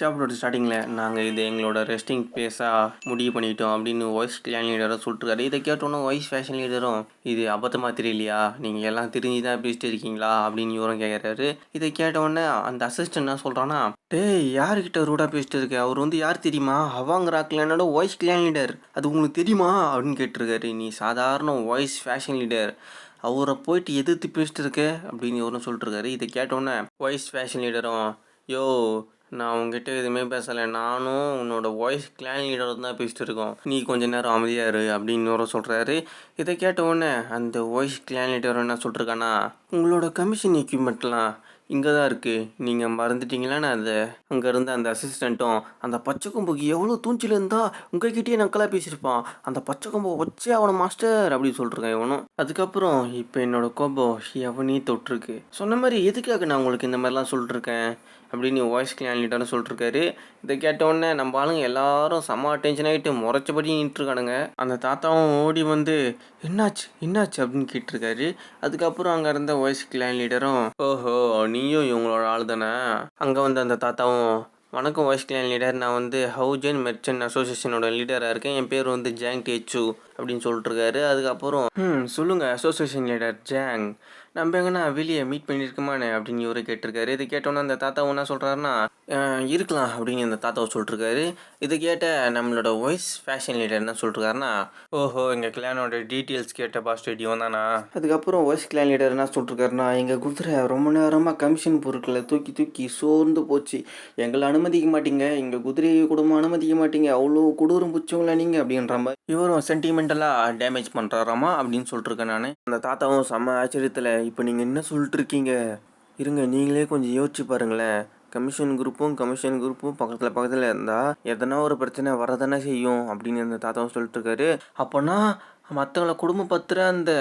சாப்டரோட ஸ்டார்டிங்கில் நாங்கள் இது எங்களோட ரெஸ்டிங் பிளேஸாக முடிவு பண்ணிட்டோம் அப்படின்னு வாய்ஸ் கிளான் லீடரும் சொல்லிட்டுருக்காரு. இதை கேட்டோன்னே வாய்ஸ் ஃபேஷன் லீடரும் இது அபத்தமாக தெரியலையா? நீங்கள் எல்லாம் தெரிஞ்சு தான் பேசிட்டு இருக்கீங்களா? அப்படின்னு இவரும் கேட்குறாரு இதை கேட்டவுடனே அந்த அசிஸ்டன்ட் என்ன சொல்கிறான்னா டேய் யாருக்கிட்ட ரூடாக பேசிட்டு இருக்க? அவர் வந்து யார் தெரியுமா? அவாங்கரா கிளானோட வாய்ஸ் கிளான் லீடர் அது உங்களுக்கு தெரியுமா? அப்படின்னு கேட்டிருக்காரு. நீ சாதாரண வாய்ஸ் ஃபேஷன் லீடர் அவரை போயிட்டு எதிர்த்து பேசிட்டு இருக்க? அப்படின்னு இவரும் சொல்லிட்டுருக்காரு. இதை கேட்டோன்னே வாய்ஸ் ஃபேஷன் லீடரும் யோ நான் உங்ககிட்ட எதுவுமே பேசலை. நானும் உன்னோட வாய்ஸ் கிளான் லீடர் தான் பேசிட்டு இருக்கோம். நீ கொஞ்ச நேரம் அமைதியாக இரு அப்படின்னு ஒரு சொல்கிறாரு இதை கேட்ட உடனே அந்த வாய்ஸ் கிளான் லீடர் என்ன சொல்லிருக்கானா உங்களோட கமிஷன் எக்யூப்மெண்ட்லாம் இங்கே தான் இருக்குது நீங்கள் மறந்துட்டீங்களான்னு அந்த அங்கே இருந்த அந்த அசிஸ்டண்ட்டும் அந்த பச்சை கொம்புக்கு எவ்வளோ தூஞ்சில் இருந்தா உங்ககிட்டயே நக்கலாக பேசியிருப்பான். அந்த பச்சை கொம்பை வச்சே அவனை மாஸ்டர் அப்படின்னு சொல்லிருக்கான் இவனும். அதுக்கப்புறம் இப்போ என்னோட கோபம் எவனையும் தொட்டிருக்கு. சொன்ன மாதிரி எதுக்காக நான் உங்களுக்கு இந்த மாதிரிலாம் சொல்லிட்டுருக்கேன் அப்படின்னு வாய்ஸ் கிளான் சொல்லிட்டுருக்காரு இதை கேட்டவுடனே நம்ம ஆளுங்க எல்லாரும் செம்ம டென்ஷன் ஆகிட்டு முறைச்சபடி நின்றுருக்கானுங்க. அந்த தாத்தாவும் ஓடி வந்து என்னாச்சு? என்னாச்சு? அப்படின்னு கேட்டிருக்காரு. அதுக்கப்புறம் அங்கே இருந்த வாய்ஸ் கிளான் லீடரும் ஓஹோ நீயும் இவங்களோட ஆள் தானே? அங்கே வந்து அந்த தாத்தாவும் வணக்கம் வாய்ஸ் கிளான் லீடர் நான் வந்து ஹவுஜன் மெர்ச்சன்ட் அசோசியேஷனோட லீடராக இருக்கேன். என் பேர் வந்து ஜாங் டேச்சு அப்படின்னு சொல்லிட்டுருக்காரு அதுக்கப்புறம் ம் சொல்லுங்கள் அசோசியேஷன் லீடர் ஜாங் நம்ம எங்கன்னா வெளியே மீட் பண்ணியிருக்கோமானே அப்படின்னு இவரை கேட்டிருக்காரு. இது கேட்டோன்னே அந்த தாத்தா என்ன சொல்கிறாருன்னா இருக்கலாம் அப்படின்னு இந்த தாத்தாவை சொல்லிட்டுருக்காரு. இது கேட்ட நம்மளோட வாய்ஸ் ஃபேஷன் லீடர் என்ன சொல்லிட்டுருக்காருன்னா ஓஹோ எங்கள் கிளானோட டீட்டெயில்ஸ் கேட்ட பாஸ் ஸ்டேடியம் தானா? அதுக்கப்புறம் வாய்ஸ் கிளான் லீடர் என்ன சொல்லிட்டுருக்காருன்னா எங்கள் குதிரை ரொம்ப நேரமாக கமிஷன் பொருட்களை தூக்கி தூக்கி சோர்ந்து போச்சு. எங்களை அனுமதிக்க மாட்டீங்க. எங்கள் குதிரையை குடும்பம் அனுமதிக்க மாட்டீங்க. அவ்வளோ கொடூரம் பிடிச்சவங்களா நீங்கள் அப்படின்ற மாதிரி. இவரும் சென்டிமெண்டலாக டேமேஜ் பண்ணுறாராமா அப்படின்னு சொல்லிட்டுருக்கேன் நான். அந்த தாத்தாவும் செம்ம ஆச்சரியத்தில் இப்போ நீங்கள் என்ன சொல்லிட்டு இருக்கீங்க இருங்க நீங்களே கொஞ்சம் யோசிச்சு பாருங்களேன். கமிஷன் குரூப்பும் கமிஷன் குரூப்பும் பக்கத்தில் பக்கத்தில் இருந்தால் எதனா ஒரு பிரச்சனை வரதானே செய்யும் அப்படின்னு அந்த தாத்தாவும் சொல்லிட்டு இருக்காரு அப்போனா மற்றவங்கள குடும்பம் பத்திர அந்த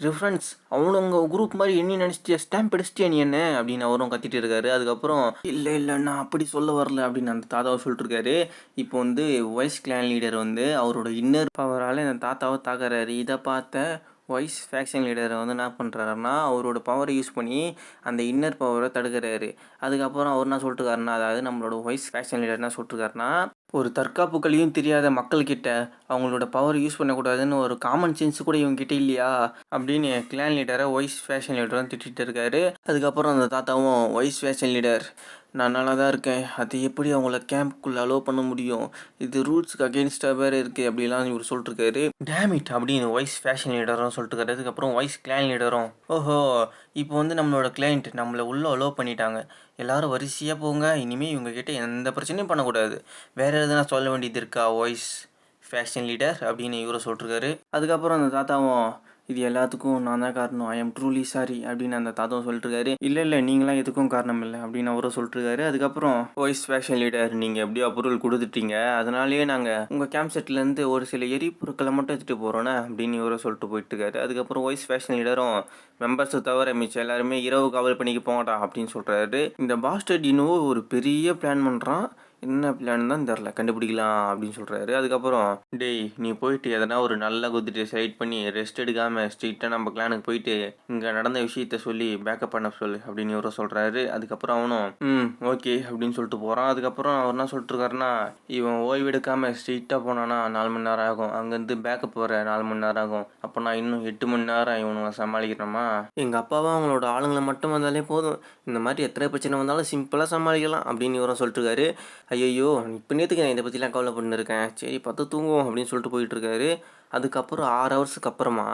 ரெஃபரன்ஸ் அவனுங்க குரூப் மாதிரி என்ன நினச்சிட்டியா? ஸ்டாம்ப் அடிச்சிட்டியா நீ என்ன? அப்படின்னு அவரும் கத்திட்டு இருக்காரு. அதுக்கப்புறம் இல்லை இல்லை நான் அப்படி சொல்ல வரல அப்படின்னு அந்த தாத்தாவை சொல்லிட்டு இருக்காரு இப்போ வந்து வைஸ் கிளான் லீடர் வந்து அவரோட இன்னர் பவரால் அந்த தாத்தாவை தாக்குறாரு. இதை பார்த்த வாய்ஸ் ஃபேக்ஷன் லீடரை வந்து என்ன பண்ணுறாருன்னா அவரோட பவரை யூஸ் பண்ணி அந்த இன்னர் பவரை தடுக்கிறாரு. அதுக்கப்புறம் அவர் என்ன சொல்லிட்டுருக்காருன்னா அதாவது நம்மளோட வாய்ஸ் ஃபேக்ஷன் லீடர் என்ன சொல்லிட்டுருக்காருன்னா ஒரு தற்காப்பு கல்வியும் தெரியாத மக்கள்கிட்ட அவங்களோட பவர் யூஸ் பண்ணக்கூடாதுன்னு ஒரு காமன் சென்ஸ் கூட இவங்ககிட்ட இல்லையா? அப்படின்னு கிளான் லீடரை வாய்ஸ் ஃபேஷன் லீடரும் திட்டிகிட்டு இருக்காரு. அதுக்கப்புறம் அந்த தாத்தாவும் வாய்ஸ் ஃபேஷன் லீடர் நான் நல்லா தான் இருக்கேன். அது எப்படி அவங்கள கேம்ப்குள்ளே அலோவ் பண்ண முடியும்? இது ரூல்ஸுக்கு அகேன்ஸ்டாக வேறு இருக்குது அப்படிலாம் இவர் சொல்லிட்டுருக்காரு. டேமிட் அப்படின்னு வாய்ஸ் ஃபேஷன் லீடரும் சொல்லிட்டுருக்காரு. அதுக்கப்புறம் வாய்ஸ் கிளான் லீடரும் ஓஹோ இப்போ வந்து நம்மளோட கிளைண்ட் நம்மளை உள்ளே அலோவ் பண்ணிட்டாங்க. எல்லாரும் வரிசையாக போங்க. இனிமேல் இவங்கக்கிட்ட எந்த பிரச்சனையும் பண்ணக்கூடாது. வேறு எதுனா சொல்ல வேண்டியது இருக்கா? வாய்ஸ் ஃபேஷன் லீடர் அப்படின்னு இவரை சொல்லிட்டுருக்காரு அதுக்கப்புறம் அந்த தாத்தாவும் இது எல்லாத்துக்கும் நான் தான் காரணம். ஐ எம் ட்ரூலி சாரி அப்படின்னு அந்த தாத்தாவும் சொல்லிட்டுருக்காரு. இல்லை இல்லை நீங்களாம் எதுக்கும் காரணம் இல்லை அப்படின்னு அவரும் சொல்லிட்டுருக்காரு. அதுக்கப்புறம் வாய்ஸ் ஃபேஷன் லீடர் நீங்கள் எப்படியோ அப்ரூவல் கொடுத்துட்டீங்க? அதனாலேயே நாங்கள் உங்கள் கேம்ப் செட்லேருந்து ஒரு சில எரிபொருட்களை மட்டும் எடுத்துகிட்டு போகிறோன்னே அப்படின்னு இவரும் சொல்லிட்டு போயிட்டுருக்காரு. அதுக்கப்புறம் வாய்ஸ் ஃபேஷன் லீடரும் மெம்பர்ஸை தவிர மிச்சம் எல்லாருமே இரவு காவல் பண்ணிக்க போங்கடா அப்படின்னு சொல்கிறாரு இந்த பாஸ்டர் இன்னும் ஒரு பெரிய பிளான் பண்ணுறான் என்ன பிளான் தான் தெரில கண்டுபிடிக்கலாம் அப்படின்னு சொல்கிறாரு அதுக்கப்புறம் டேய் நீ போயிட்டு எதனா ஒரு நல்ல குதிரையை செலக்ட் பண்ணி ரெஸ்ட் எடுக்காமல் ஸ்ட்ரிக்டாக நம்ம கிளானுக்கு போயிட்டு இங்கே நடந்த விஷயத்த சொல்லி பேக்கப் பண்ண சொல்லு அப்படின்னு இவரும் சொல்கிறாரு அதுக்கப்புறம் அவனும் ம் ஓகே அப்படின்னு சொல்லிட்டு போகிறான் அதுக்கப்புறம் அவர் என்ன சொல்லிட்டுருக்காருன்னா இவன் ஓய்வு எடுக்காமல் ஸ்ட்ரிக்டாக போனானா நாலு மணி நேரம் ஆகும். அங்கேருந்து பேக்கப் வர நாலு மணி நேரம் ஆகும். அப்போ நான் இன்னும் எட்டு மணி நேரம் இவனுங்க சமாளிக்கிறோமா எங்கள் அப்பாவும் அவங்களோட ஆளுங்களை மட்டும் வந்தாலே போதும். இந்த மாதிரி எத்தனை பிரச்சனை வந்தாலும் சிம்பிளாக சமாளிக்கலாம் அப்படின்னு இவரும் சொல்லிட்டு இருக்காரு. ஐயோ இப்போ நேற்றுக்கு நான் இதை பற்றிலாம் கவலை பண்ணிருக்கேன் சரி பார்த்து தூங்குவோம் அப்படின்னு சொல்லிட்டு போயிட்டுருக்காரு. அதுக்கப்புறம் ஆறு ஹவர்ஸுக்கு அப்புறமா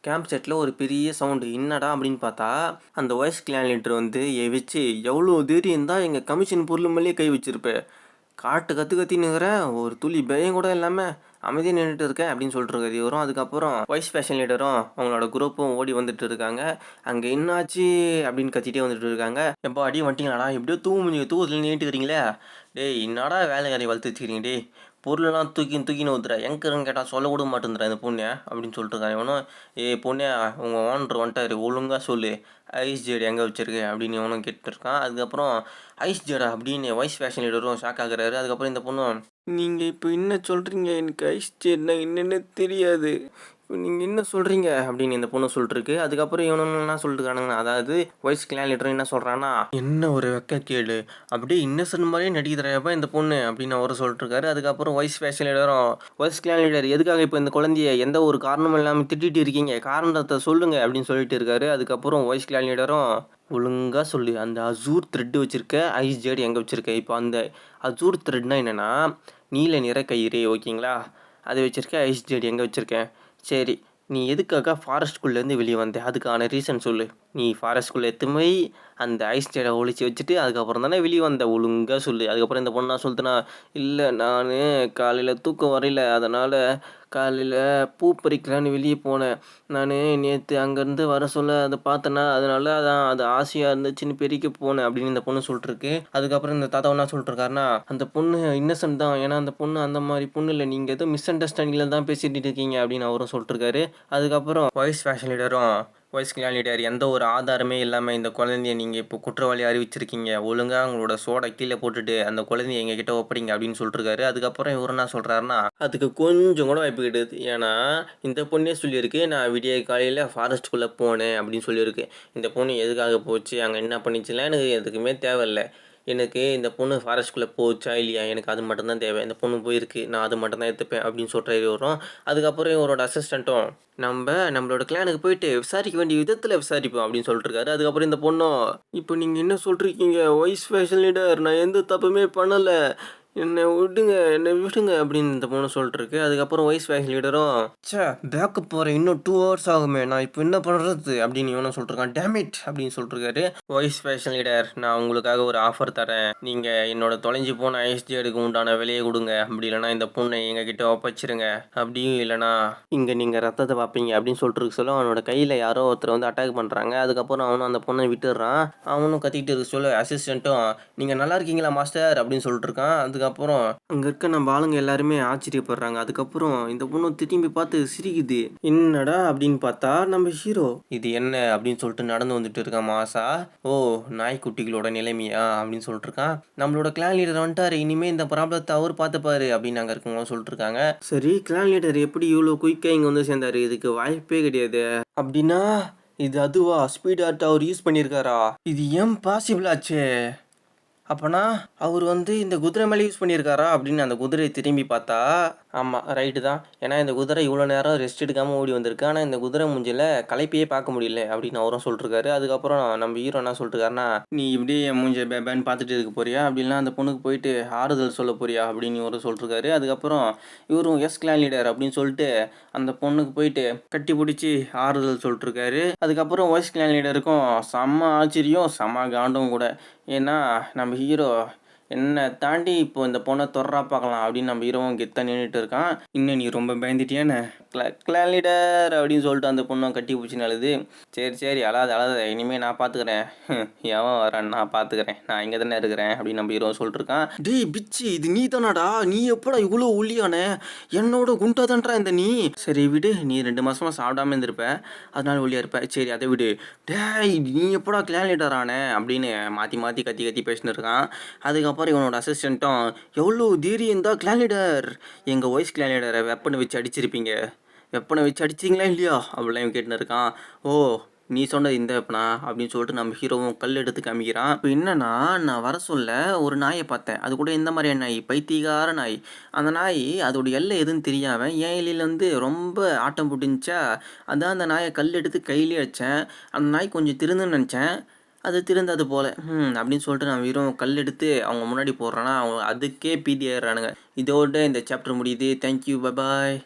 கேம்ப் செட்டில் ஒரு பெரிய சவுண்டு என்னடா அப்படின்னு பார்த்தா அந்த வாய்ஸ் கிளான் லீடர் வந்து எ வச்சு எவ்வளோ தைரியம் தான் எங்கள் கமிஷன் பொருள் மேலேயே கை வச்சிருப்பேன் காட்டு கற்று கத்தினுங்கிறேன் ஒரு துளி பயம் கூட இல்லாமல் அமைதியாக நின்றுட்டு இருக்கேன் அப்படின்னு சொல்லிட்டு இருக்காரு இவரும். அதுக்கப்புறம் வைஸ் ஃபேஷன் லீடரும் அவங்களோட குரூப்பும் ஓடி வந்துட்டு இருக்காங்க. அங்கே என்னாச்சு அப்படின்னு கத்திட்டே வந்துட்டு இருக்காங்க. எப்போ அடி வந்துட்டீங்களாடா? எப்படியோ தூ முடிஞ்சு தூ நீட்டுக்கிறீங்களே டேய் என்னடா வேலை வேலைக்காரி வளர்த்து வச்சுக்கிறீங்க டே பொருளெல்லாம் தூக்கி தூக்கின்னு ஊத்துற. எங்கருன்னு கேட்டால் சொல்ல கூட மாட்டேங்கிறா இந்த பொண்ணே அப்படின்னு சொல்லிட்டு இவனும் ஏ பொண்ணே உங்கள் ஓனர் வந்துட்டாரு. ஒழுங்காக சொல்லு. ஐஸ் ஜேடு எங்கே வச்சிருக்கு? அப்படின்னு இவனும் கேட்டுருக்கான் அதுக்கப்புறம் ஐஸ் ஜேடா? அப்படின்னு வைஸ் ஃபேஷன் லீடரும் ஷாக் ஆகுறாரு. அதுக்கப்புறம் இந்த பொண்ணும் நீங்கள் இப்போ என்ன சொல்கிறீங்க எனக்கு ஐஸ் ஜேட்னா என்னென்னு தெரியாது. நீங்கள் என்ன சொல்கிறீங்க அப்படின்னு இந்த பொண்ணு சொல்லிட்டுருக்கு. அதுக்கப்புறம் இவனு என்ன சொல்லிட்டுருக்கானுங்க அதாவது வாய்ஸ் கிளான் லீடர் என்ன சொல்கிறான்னா என்ன ஒரு வெக்க கேளு அப்படியே இன்னசென்ட் மாதிரியே நடிக்கிறப்ப இந்த பொண்ணு அப்படின்னு அவர் சொல்லிட்டுருக்காரு. அதுக்கப்புறம் வாய்ஸ் ஃபேஷன் லீடரும் வாய்ஸ் கிளான் லீடர் எதுக்காக இப்போ இந்த குழந்தைய எந்த ஒரு காரணமும் இல்லாமல் திட்டிகிட்டு இருக்கீங்க? காரணத்தை சொல்லுங்கள் அப்படின்னு சொல்லிட்டு இருக்காரு. அதுக்கப்புறம் வாய்ஸ் கிளான் லீடரும் ஒழுங்காக சொல்லு. அந்த அசூர் த்ரெட்டு வச்சுருக்க ஐஸ் ஜேட் எங்கே வச்சுருக்க? இப்போ அந்த அசூர் த்ரெட்னா என்னென்னா நீல நிற கயிறு ஓகேங்களா? அதை வச்சுருக்க ஐஸ் ஜேட் எங்கே வச்சுருக்கேன் சரி நீ எதுக்காக ஃபாரஸ்ட்குள்ளேருந்து வெளியே வந்த? அதுக்கான ரீசன் சொல்லு. நீ ஃபாரஸ்ட்குள்ளே எத்து போய் அந்த ஐஸ் டேடை ஒழிச்சு வச்சுட்டு அதுக்கப்புறம் தானே வெளியே வந்த? ஒழுங்காக சொல்லு. அதுக்கப்புறம் இந்த பொண்ணு நான் சொல்லிட்டுனா இல்லை நான் காலையில் தூக்கம் வரையில அதனால் காலையில் பூ பறிக்கலான்னு வெளியே போனேன். நான் நேற்று அங்கேருந்து வர சொல்ல அதை பார்த்தேன்னா அதனால அதான் அது ஆசையாக இருந்துச்சுன்னு பெருக்க போனேன் அப்படின்னு இந்த பொண்ணு சொல்லிட்டுருக்கு. அதுக்கப்புறம் இந்த தாத்தா என்ன சொல்லிட்டுருக்காருன்னா அந்த பொண்ணு இன்னசென்ட் தான். ஏன்னா அந்த பொண்ணு அந்த மாதிரி பொண்ணு இல்லை. நீங்கள் ஏதோ மிஸ் அண்டர்ஸ்டாண்டிங்கில் தான் பேசிகிட்டு இருக்கீங்க அப்படின்னு அவரும் சொல்லிட்டுருக்காரு. அதுக்கப்புறம் வாய்ஸ் ஃபேஷன் லீடரும் வாய்ஸ் லீடர் எந்த ஒரு ஆதாரமே இல்லாமல் இந்த குழந்தைய நீங்கள் இப்போ குற்றவாளி அறிவிச்சிருக்கீங்க. ஒழுங்காக உங்களோட சோடை கீழே போட்டுட்டு அந்த குழந்தைய எங்ககிட்ட ஒப்படைங்க அப்படின்னு சொல்லிட்டுருக்காரு அதுக்கப்புறம் இவர் என்ன சொல்கிறாருன்னா அதுக்கு கொஞ்சம் கூட வாய்ப்பு கிடையாது. ஏன்னா இந்த பொண்ணே சொல்லியிருக்கு நான் விடிய காலையில் ஃபாரஸ்ட்டுக்குள்ளே போனேன் அப்படின்னு சொல்லியிருக்கு. இந்த பொண்ணு எதுக்காக போச்சு? அங்கே என்ன பண்ணிச்சுலாம் எனக்கு எதுக்குமே தேவையில்லை. எனக்கு இந்த பொண்ணு ஃபாரஸ்ட்குள்ளே போச்சா இல்லையா? எனக்கு அது மட்டும்தான் தேவை. இந்த பொண்ணு போயிருக்கு. நான் அது மட்டும்தான் எடுத்துப்பேன் அப்படின்னு சொல்கிற வரும். அதுக்கப்புறம் இவரோட அசிஸ்டண்ட்டும் நம்ம நம்மளோட கிளானுக்கு போயிட்டு விசாரிக்க வேண்டிய விதத்தில் விசாரிப்போம் அப்படின்னு சொல்லிட்டு இருக்காரு. அதுக்கப்புறம் இந்த பொண்ணும் இப்போ நீங்கள் என்ன சொல்கிறீங்க வைஸ் ஃபேஷன் லீடர் நான் எந்த தப்புமே பண்ணலை. என்னை விடுங்க என்னை விடுங்க அப்படின்னு இந்த பொண்ணு சொல்லிட்டுருக்கு. அதுக்கப்புறம் வைஸ் ஃபேஷன் லீடரும் சே பேக்கப் போகிறேன் இன்னும் டூ ஹவர்ஸ் ஆகுமே. நான் இப்போ என்ன பண்ணுறது அப்படின்னு இவனும் சொல்லிட்டுருக்கான். டேமிட் அப்படின்னு சொல்லிட்டுருக்காரு. வைஸ் ஃபேஷன் லீடர் நான் உங்களுக்காக ஒரு ஆஃபர் தரேன். நீங்கள் என்னோட தொலைஞ்சு போன ஐஎஸ்டிஆருக்கு உண்டான விலையை கொடுங்க. அப்படி இல்லைனா இந்த பொண்ணை எங்ககிட்ட ஒப்பச்சிருங்க அப்படியும் இல்லைனா இங்கே நீங்கள் ரத்தத்தை பார்ப்பீங்க. அப்படின்னு சொல்லிட்டு சொல்ல அவனோட கையில் யாரோ ஒருத்தர் வந்து அட்டாக் பண்ணுறாங்க அதுக்கப்புறம் அவனும் அந்த பொண்ணை விட்டுடுறான். அவனும் கத்திக்கிட்டு இருக்க சொல்ல அசிஸ்டண்ட்டும் நீங்கள் நல்லா இருக்கீங்களா மாஸ்டர் அப்படின்னு சொல்லிட்டுருக்கான். அதுக்கப்புறம் அதுக்கப்புறம் அங்கே இருக்க நம்ம ஆளுங்க எல்லாருமே ஆச்சரியப்படுறாங்க. அதுக்கப்புறம் இந்த பொண்ணு திரும்பி பார்த்து சிரிக்குது. என்னடா? அப்படின்னு பார்த்தா நம்ம ஹீரோ. இது என்ன? அப்படின்னு சொல்லிட்டு நடந்து வந்துட்டு இருக்கான் மாசா. ஓ நாய்க்குட்டிகளோட நிலைமையா? அப்படின்னு சொல்லிட்டு இருக்கான். நம்மளோட கிளான் லீடர் வந்துட்டாரு. இனிமே இந்த ப்ராப்ளத்தை அவர் பார்த்துப்பாரு. அப்படின்னு அங்கே இருக்கவங்க சொல்லிட்டு இருக்காங்க. சரி கிளான் லீடர் எப்படி இவ்வளோ குயிக்காக இங்கே வந்து சேர்ந்தாரு? இதுக்கு வாய்ப்பே கிடையாது. அப்படின்னா இது அதுவா? ஸ்பீட் ஆர்ட் அவர் யூஸ் பண்ணியிருக்காரா? இது ஏன் பாசிபிள் ஆச்சே? அப்போனா அவர் வந்து இந்த குதிரை மேலே யூஸ் பண்ணியிருக்காரா அப்படின்னு அந்த குதிரையை திரும்பி பார்த்தா ஆமாம் ரைட்டு தான். ஏன்னா இந்த குதிரை இவ்வளோ நேரம் ரெஸ்ட் எடுக்காமல் ஓடி வந்திருக்கு. ஆனால் இந்த குதிரை மூஞ்சில் கலைப்பையே பார்க்க முடியல அப்படின்னு அவரும் சொல்லிருக்காரு. அதுக்கப்புறம் நம்ம ஹீரோ என்ன சொல்லிட்டுருக்காருன்னா நீ இப்படியே என் மூஞ்ச பேபேன்னு பார்த்துட்டு இருக்க போறியா? அப்படின்னா அந்த பொண்ணுக்கு போயிட்டு ஆறுதல் சொல்ல போறியா? அப்படின்னு இவரும் சொல்லிருக்காரு. அதுக்கப்புறம் இவரும் எஸ் கிளான் லீடர் அப்படின்னு சொல்லிட்டு அந்த பொண்ணுக்கு போயிட்டு கட்டி பிடிச்சி ஆறுதல் சொல்லிட்டுருக்காரு அதுக்கப்புறம் ஒய்ஸ் கிளான் லீடருக்கும் செம்ம ஆச்சரியம் செம்ம காண்டும் கூட. ஏன்னா நம்ம ஹீரோ என்னை தாண்டி இப்போ இந்த பொண்ணை தொடரா பார்க்கலாம் அப்படின்னு நம்ம ஹீரோவும் கெத்தாக நின்றுட்டு இருக்கான். இன்னும் நீ ரொம்ப பயந்துட்டியானே கிளான் லீடர் அப்படின்னு சொல்லிட்டு அந்த பொண்ணை கட்டி பிடிச்சி அழுது. சரி சரி அழாத அழாத இனிமேல் நான் பார்த்துக்கிறேன் எவன் வரேன் நான் பார்த்துக்கிறேன் நான் இங்கே தானே இருக்கிறேன் அப்படின்னு நம்ம ஹீரோ சொல்லிட்டு இருக்கான். டேய் பிச்சி இது நீ தானாடா. நீ எப்படா இவ்வளோ ஒல்லியானே? என்னோட குண்டா தான்றா இந்த நீ. சரி விடு. நீ ரெண்டு மாசமா சாப்பிடாம இருந்திருப்ப. அதனால ஒல்லியா இருப்ப. சரி அதை விடு. டேய் நீ எப்படா கிளான் லீடர் ஆனே? அப்படின்னு மாற்றி மாற்றி கத்தி கத்தி பேசின்னு இருக்கான். அதுக்கப்புறம் இவனோட அசிஸ்டண்ட்டும் எவ்வளோ தீரியம் தான் கிளான் லீடர் எங்கள் வாய்ஸ் கிளான் லீடரை வெப்பனை வச்சு அடிச்சிருப்பீங்க. வெப்பனை வச்சு அடிச்சிங்களா இல்லையா? அப்படிலாம் இவன் கேட்டுன்னு இருக்கான். ஓ நீ சொன்னது இந்த வெப்பனா அப்படின்னு சொல்லிட்டு நம்ம ஹீரோவும் கல் எடுத்து காமிக்கிறான். இப்போ என்னன்னா நான் வர சொல்ல ஒரு நாயை பார்த்தேன். அது கூட எந்த மாதிரியான நாய் பைத்தியகார நாய். அந்த நாய் அதோட எல்லை எதுன்னு தெரியாமல் என் எல்லையில் வந்து ரொம்ப ஆட்டம் புட்டிஞ்சா அதான் அந்த நாயை கல் எடுத்து கையிலே வச்சேன் அந்த நாய் கொஞ்சம் திருந்துன்னு நினச்சேன். அது திருந்தது போல். ம் அப்படின்னு சொல்லிட்டு நான் வெறும் கல் எடுத்து அவங்க முன்னாடி போடுறேன்னா அவங்க அதுக்கே பீதி ஆயிடுறானுங்க. இதோட இந்த சாப்டர் முடியுது. Thank you bye bye